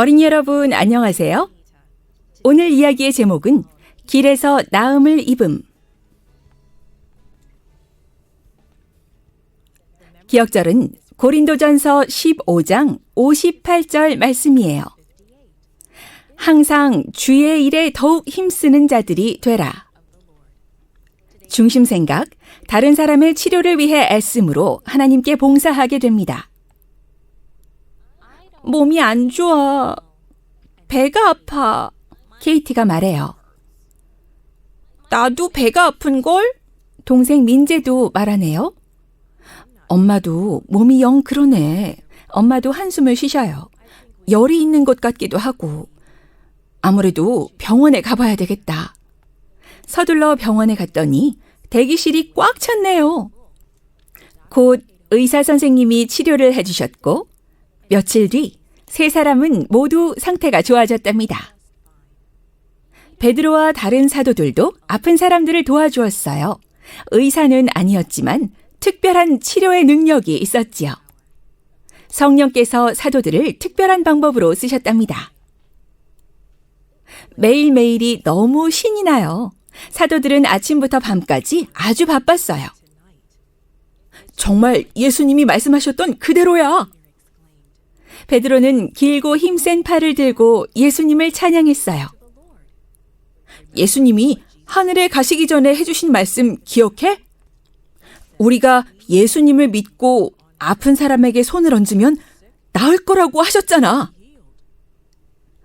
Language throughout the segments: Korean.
어린이 여러분 안녕하세요. 오늘 이야기의 제목은 길에서 나음을 입음. 기억절은 고린도전서 15장 58절 말씀이에요. 항상 주의 일에 더욱 힘쓰는 자들이 되라. 중심 생각, 다른 사람의 치료를 위해 애씀으로 하나님께 봉사하게 됩니다. 몸이 안 좋아. 배가 아파. 케이티가 말해요. 나도 배가 아픈걸? 동생 민재도 말하네요. 엄마도 몸이 영 그러네. 엄마도 한숨을 쉬셔요. 열이 있는 것 같기도 하고. 아무래도 병원에 가봐야 되겠다. 서둘러 병원에 갔더니 대기실이 꽉 찼네요. 곧 의사 선생님이 치료를 해주셨고, 며칠 뒤 세 사람은 모두 상태가 좋아졌답니다. 베드로와 다른 사도들도 아픈 사람들을 도와주었어요. 의사는 아니었지만 특별한 치료의 능력이 있었지요. 성령께서 사도들을 특별한 방법으로 쓰셨답니다. 매일매일이 너무 신이 나요. 사도들은 아침부터 밤까지 아주 바빴어요. 정말 예수님이 말씀하셨던 그대로야. 베드로는 길고 힘센 팔을 들고 예수님을 찬양했어요. 예수님이 하늘에 가시기 전에 해주신 말씀 기억해? 우리가 예수님을 믿고 아픈 사람에게 손을 얹으면 나을 거라고 하셨잖아.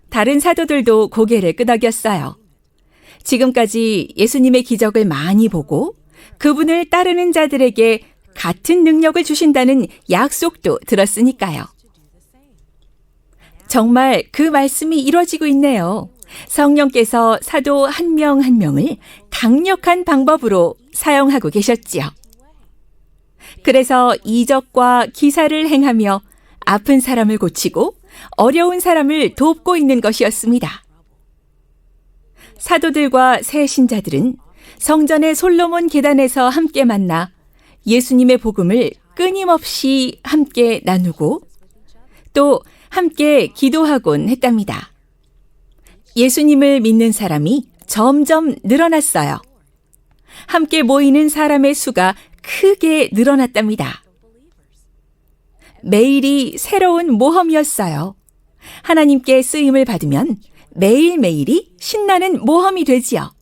다른 사도들도 고개를 끄덕였어요. 지금까지 예수님의 기적을 많이 보고 그분을 따르는 자들에게 같은 능력을 주신다는 약속도 들었으니까요. 정말 그 말씀이 이루어지고 있네요. 성령께서 사도 한 명 한 명을 강력한 방법으로 사용하고 계셨지요. 그래서 이적과 기사를 행하며 아픈 사람을 고치고 어려운 사람을 돕고 있는 것이었습니다. 사도들과 새 신자들은 성전의 솔로몬 계단에서 함께 만나 예수님의 복음을 끊임없이 함께 나누고 또 함께 기도하곤 했답니다. 예수님을 믿는 사람이 점점 늘어났어요. 함께 모이는 사람의 수가 크게 늘어났답니다. 매일이 새로운 모험이었어요. 하나님께 쓰임을 받으면 매일매일이 신나는 모험이 되지요.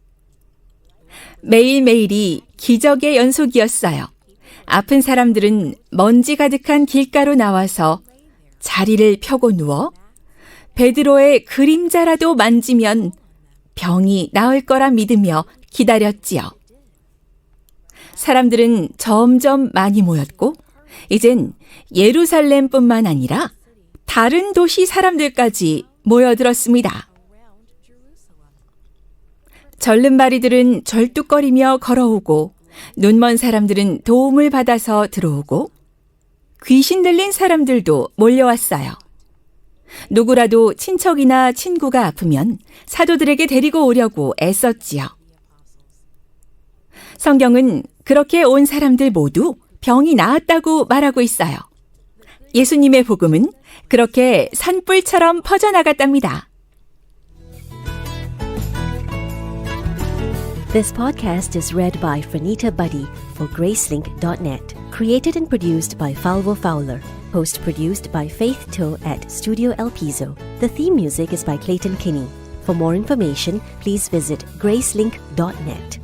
매일매일이 기적의 연속이었어요. 아픈 사람들은 먼지 가득한 길가로 나와서 자리를 펴고 누워 베드로의 그림자라도 만지면 병이 나을 거라 믿으며 기다렸지요. 사람들은 점점 많이 모였고, 이젠 예루살렘뿐만 아니라 다른 도시 사람들까지 모여들었습니다. 절름발이들은 절뚝거리며 걸어오고, 눈먼 사람들은 도움을 받아서 들어오고, 귀신 들린 사람들도 몰려왔어요. 누구라도 친척이나 친구가 아프면 사도들에게 데리고 오려고 애썼지요. 성경은 그렇게 온 사람들 모두 병이 나았다고 말하고 있어요. 예수님의 복음은 그렇게 산불처럼 퍼져나갔답니다. This podcast is read by Franita Buddy for Gracelink.net. Created and produced by Falvo Fowler. Post produced by Faith Toe at Studio El Piso. The theme music is by Clayton Kinney. For more information, please visit Gracelink.net.